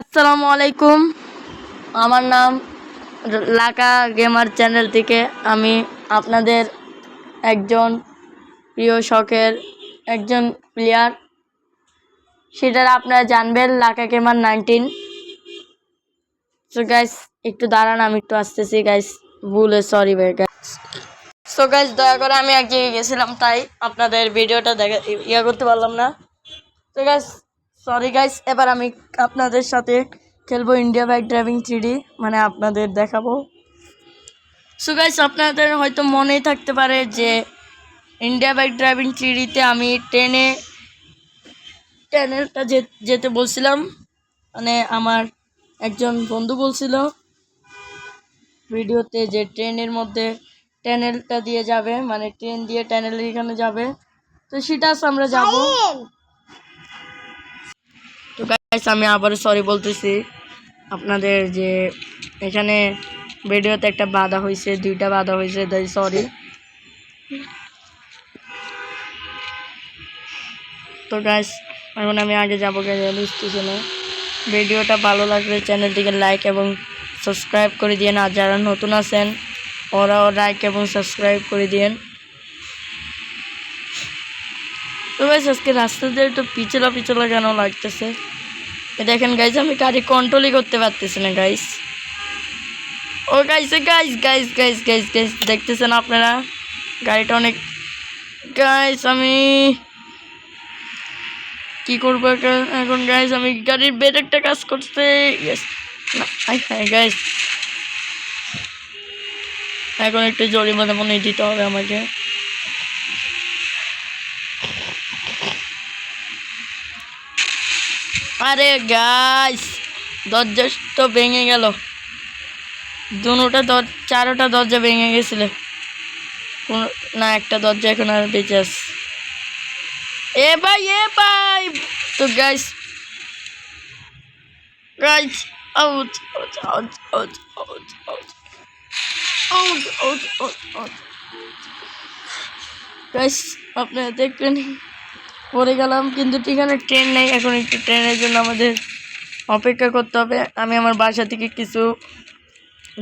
আসসালামু আলাইকুম। আমার নাম লাকা গেমার চ্যানেল থেকে আমি আপনাদের একজন প্রিয় শখের একজন প্লেয়ার। সেটার আপনারা জানবেন, Laka gamer nineteen. So guys একটু দাঁড়ান, আমি একটু আসতেছি গাইস ভুলে সরি ভাই গাইস সো গাইস দয়া করে আমি এক জায়গায় গেছিলাম, তাই আপনাদের ভিডিওটা দেখা ইয়া করতে পারলাম না। তো গাইস সরি গাইস এবার আমি আপনাদের সাথে খেলব ইন্ডিয়া বাইক ড্রাইভিং থ্রি মানে আপনাদের দেখাবো। সো গাইস আপনাদের হয়তো মনেই থাকতে পারে যে ইন্ডিয়া বাইক ড্রাইভিং থ্রিতে আমি ট্রেনে ট্রেনেরটা যেতে বলছিলাম। মানে আমার একজন বন্ধু বলছিল ভিডিওতে যে ট্রেনের মধ্যে ট্যানেলটা দিয়ে যাবে মানে ট্রেন দিয়ে ট্যানেলের এখানে যাবে, তো সেটা আমরা যাব। আমি আবারও সরি বলতেছি। আপনাদের যে এখানে ভিডিওতে একটা বাধা হয়েছে দুইটা বাধা হয়েছে তাই সরি তো গাইস এখন আমি আগে যাব রেল স্টেশনে ভিডিওটা ভালো লাগলে চ্যানেলটিকে লাইক এবং সাবস্ক্রাইব করে দিয়েন। আর যারা নতুন আছেন, ওরাও লাইক এবং সাবস্ক্রাইব করে দিয়েন। তো গাইস আজকে রাস্তাতে একটু পিছলা পিছলা কেন লাগতেছে? দেখেন গাইস আমি গাড়ি কন্ট্রোলই করতে পারতেছি না গাইস ও guys guys guys guys guys guys দেখতেছেন আপনারা? গাড়িটা অনেক গাইস আমি কি করব এখন- গাইস আমি গাড়ির ব্রেকটা কাজ করতে ইয়েস হ্যাঁ গাইস এখন একটু জরিমানা মনে দিতে হবে আমাকে। আরে গাইস দরজা তো ভেঙে গেল দুটা দর চারোটা দরজা ভেঙে গেছিল না একটা দরজা এখন আর বেঁচে আস এ ভাই এ ভাই তো আউট গাইস আপনারা দেখলেন পড়ে গেলাম, কিন্তু ঠিকানা ট্রেন নেই, এখন একটু ট্রেনের জন্য আমাদের অপেক্ষা করতে হবে। আমি আমার বাসা থেকে কিছু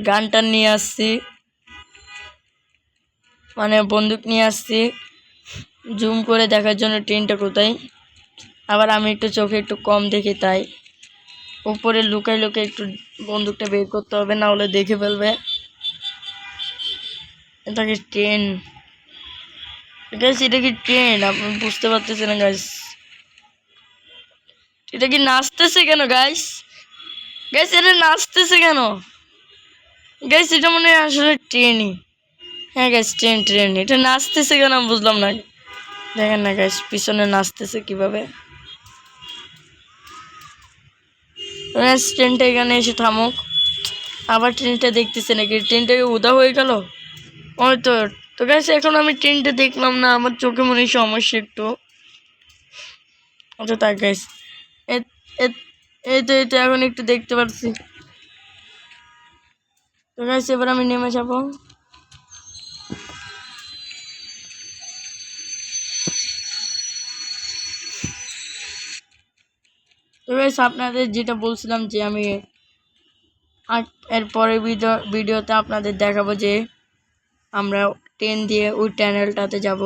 গান টান নিয়ে আসছি মানে বন্দুক নিয়ে আসছি জুম করে দেখার জন্য ট্রেনটা কোথায়। আবার আমি একটু চোখে একটু কম দেখি তাই। উপরে লুকাই লুকাই একটু বন্দুকটা বের করতে হবে, না হলে দেখে ফেলবে। এটা কি ট্রেন গাইস এটা কি ট্রেন আপনি বুঝতে পারতেছেন না গাইস এটা কি নাচতেছে কেন গাইস গাইস এটা নাচতেছে কেন? গাইস এটা মনে হয় আসলে ট্রেনই হ্যাঁ গাইস ট্রেন ট্রেন এটা নাচতেছে কেন বুঝলাম না। দেখেন না গাইস পিছনে নাচতেছে কীভাবে। ট্রেনটা এখানে এসে থামুক। আবার ট্রেনটা দেখতেছে নাকি? ট্রেনটা উদা হয়ে গেল? ওই তো গাইস এখন আমি ট্রেনটা দেখলাম না, আমার চোখে মনে সমস্যা একটু। আচ্ছা তাই গাইস এই তো এই তো, এখন একটু দেখতে পাচ্ছি তো গাইস এবার আমি নেমে যাব। তো গাইস আপনাদের যেটা বলছিলাম যে আমি এরপরে ভিডিও ভিডিওতে আপনাদের দেখাবো যে আমরা ট্রেন দিয়ে ওই ট্যানেলটাতে যাব।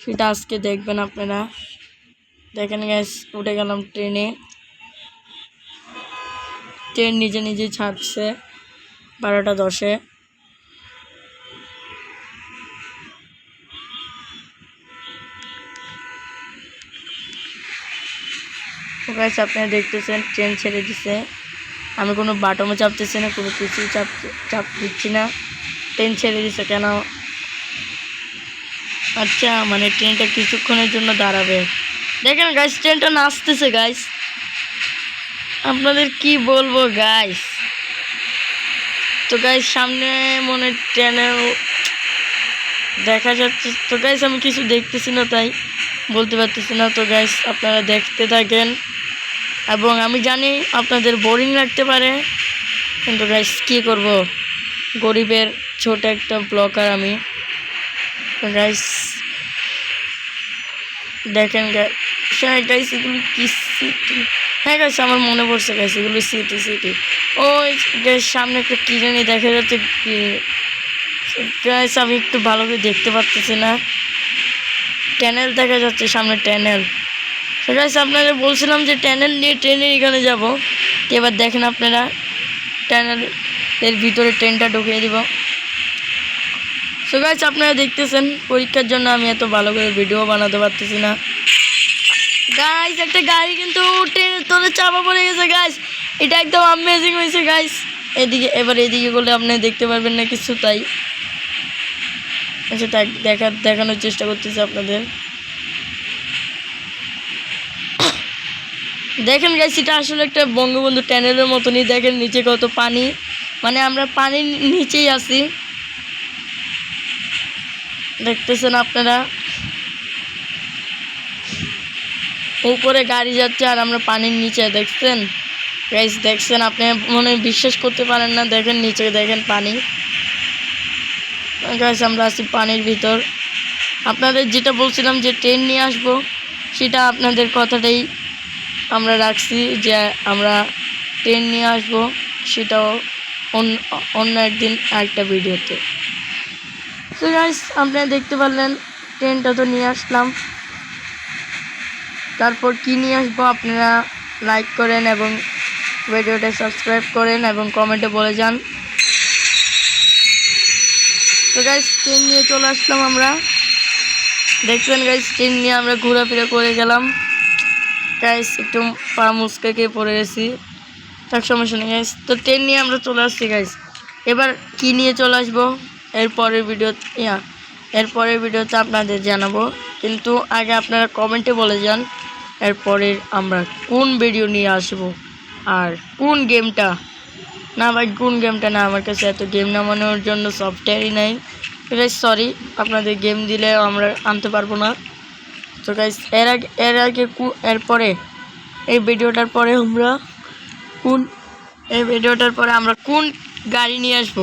সেটা আজকে দেখবেন আপনারা। দেখেন গ্যাস উঠে গেলাম ট্রেনে। ট্রেন নিজে নিজে ছাড়ছে বারোটা দশে। গাইস আপনারা দেখতেছেন, ট্রেন ছেড়ে দিছে। আমি কোনো বাটমও চাপতেছি না, কোনো কিছুই চাপ চাপ দিচ্ছি না। ট্রেন ছেড়ে দিছে কেন? আচ্ছা মানে ট্রেনটা কিছুক্ষণের জন্য দাঁড়াবে। দেখেন গাইস ট্রেনটা নাচতেছে গাইস আপনাদের কি বলব গাইস তো গাইস সামনে মনে ট্রেনের দেখা যাচ্ছে। তো গাইস আমি কিছু দেখতেছি না, তাই বলতে পারতেছি না। তো গাইস আপনারা দেখতে থাকেন। এবং আমি জানি আপনাদের বোরিং লাগতে পারে। কিন্তু গাইস কী করব? গরিবের ছোট একটা ব্লগার আমি। গাইস দেখেন গাইস গাইস এগুলো কি সিটি হ্যাঁ গাছ আমার মনে পড়ছে গাছ এগুলো সিটি সিটি ওই সামনে একটা কি জানি দেখা যাচ্ছে গাছ আমি একটু ভালো করে দেখতে পারতেছি না। ট্যানেল দেখা যাচ্ছে, সামনে ট্যানেল গাছ আপনাদের বলছিলাম যে ট্যানেল নিয়ে ট্রেনের এখানে যাব। এবার দেখেন আপনারা ট্যানেল এর ভিতরে ট্রেনটা ঢুকিয়ে দিব। সো গাছ আপনারা দেখতেছেন, পরীক্ষার জন্য আমি এত ভালো করে ভিডিও বানাতে পারতেছি না। গাইস একটা গাড়ি কিন্তু ট্রেনের তোরে চাপা পড়ে গেছে গাইস এটা একদম আমেজিং হয়েছে গাইস এদিকে, এবার এদিকে করলে আপনি দেখতে পারবেন না কিছু, তাই। আচ্ছা দেখ, দেখা, দেখানোর চেষ্টা করতেছি আপনাদের। দেখেন গাইস এটা আসলে একটা বঙ্গবন্ধু ট্যানেলের মতনই। দেখেন, নিচে কত পানি। মানে আমরা পানির নিচেই আছি। দেখতেছেন আপনারা? উপরে গাড়ি যাচ্ছে আর আমরা পানির নিচে, দেখছেন? গাইস দেখছেন? আপনি মনে বিশ্বাস করতে পারেন না। দেখেন নিচে, দেখেন পানি। গাইস আমরা আছি পানির ভিতর। আপনাদের যেটা বলছিলাম যে ট্রেন নিয়ে আসব, সেটা আপনাদের কথাটাই আমরা রাখছি যে আমরা ট্রেন নিয়ে আসব, সেটাও অন্য অন্য একদিন আরেকটা ভিডিওতে তো গাইস আপনারা দেখতে পারলেন, ট্রেনটা তো নিয়ে আসলাম। তারপর কি নিয়ে আসব আপনারা লাইক করেন এবং ভিডিওটা সাবস্ক্রাইব করেন এবং কমেন্টে বলে যান। তো গাইস ট্রেন নিয়ে চলে আসলাম আমরা। দেখছেন গাইস ট্রেন নিয়ে আমরা ঘোরাফেরা করে গেলাম। গাইস একটু পা খেয়ে পড়ে গেছি। তার সমস্যা নেই গাইস তো ট্রেন নিয়ে আমরা চলে আসছি গাইস এবার কি নিয়ে চলে আসব? এরপরের ভিডিও ইয়া, এরপরের ভিডিওতে আপনাদের জানাব। কিন্তু আগে আপনারা কমেন্টে বলে যান এরপরে আমরা কোন ভিডিও নিয়ে আসব আর কোন গেমটা? না ভাই, কোন গেমটা না? আমার কাছে এত গেম নামানোর জন্য সফটওয়্যারই নাই। গাইস সরি আপনাদের গেম দিলে আমরা আনতে পারব না। তো গাইস এর আগে এর আগে এরপরে, এই ভিডিওটার পরে আমরা কোন এই ভিডিওটার পরে আমরা কোন গাড়ি নিয়ে আসব?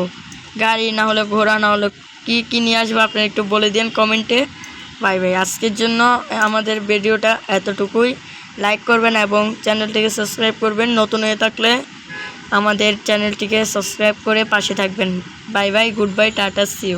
গাড়ি না হলে ঘোড়া, না হলে কি কি নিয়ে আসব আপনি একটু বলে দিন কমেন্টে বাই বাই আজকের জন্য আমাদের ভিডিওটা এতটুকুই। লাইক করবেন এবং চ্যানেলটিকে সাবস্ক্রাইব করবেন। নতুন হয়ে থাকলে আমাদের চ্যানেলটিকে সাবস্ক্রাইব করে পাশে থাকবেন। Bye bye good bye ta ta see you